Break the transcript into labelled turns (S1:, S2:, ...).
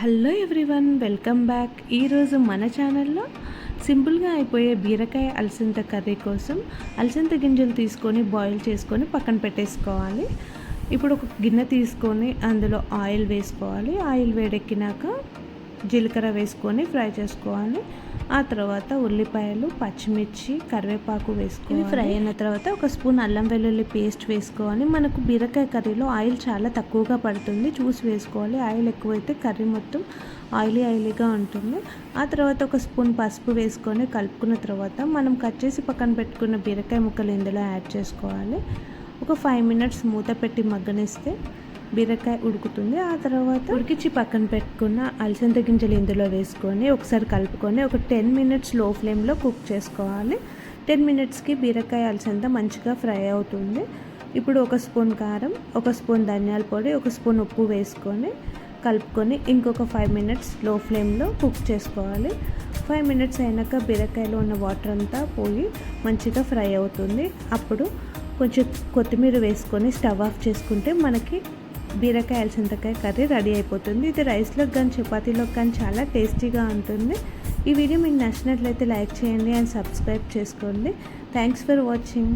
S1: Hello everyone welcome back. ఈరోజు మన ఛానల్లో సింపుల్గా అయిపోయే బీరకాయ అలసంద కర్రీ కోసం అలసంద గింజలు తీసుకొని బాయిల్ చేసుకొని పక్కన పెట్టేసుకోవాలి. ఇప్పుడు ఒక గిన్నె తీసుకొని అందులో ఆయిల్ వేసుకోవాలి. ఆయిల్ వేడెక్కినాక జీలకర్ర వేసుకొని ఫ్రై చేసుకోవాలి. ఆ తర్వాత ఉల్లిపాయలు పచ్చిమిర్చి కరివేపాకు వేసుకోవాలి ఫ్రై అయిన తర్వాత ఒక స్పూన్ అల్లం వెల్లుల్లి పేస్ట్ వేసుకోవాలి. మనకు బీరకాయ కర్రీలో ఆయిల్ చాలా తక్కువగా పడుతుంది. చూసి వేసుకోవాలి. ఆయిల్ ఎక్కువైతే కర్రీ మొత్తం ఆయిలీ ఆయిలీగా ఉంటుంది. ఆ తర్వాత ఒక స్పూన్ పసుపు వేసుకొని కలుపుకున్న తర్వాత మనం కట్ చేసి పక్కన పెట్టుకున్న బీరకాయ ముక్కలు ఇందులో యాడ్ చేసుకోవాలి. ఒక ఫైవ్ మినిట్స్ మూత పెట్టి మగ్గనిస్తే బీరకాయ ఉడుకుతుంది. ఆ తర్వాత ఉడికించి పక్కన పెట్టుకున్న అలసంద గింజలు ఇందులో వేసుకొని ఒకసారి కలుపుకొని ఒక టెన్ మినిట్స్లో ఫ్లేమ్లో కుక్ చేసుకోవాలి. టెన్ మినిట్స్కి బీరకాయ అలసంద మంచిగా ఫ్రై అవుతుంది. ఇప్పుడు ఒక స్పూన్ కారం ఒక స్పూన్ ధనియాల పొడి ఒక స్పూన్ ఉప్పు వేసుకొని కలుపుకొని ఇంకొక ఫైవ్ మినిట్స్లో ఫ్లేమ్లో కుక్ చేసుకోవాలి. ఫైవ్ మినిట్స్ అయినాక బీరకాయలో ఉన్న వాటర్ అంతా పోయి మంచిగా ఫ్రై అవుతుంది. అప్పుడు కొంచెం కొత్తిమీర వేసుకొని స్టవ్ ఆఫ్ చేసుకుంటే మనకి బీరకాయ చింతకాయ కర్రీ రెడీ అయిపోతుంది. ఇది రైస్లోకి కానీ చపాతీలోకి కానీ చాలా టేస్టీగా ఉంటుంది. ఈ వీడియో మీకు నచ్చినట్లయితే లైక్ చేయండి అండ్ సబ్స్క్రైబ్ చేసుకోండి. Thanks for watching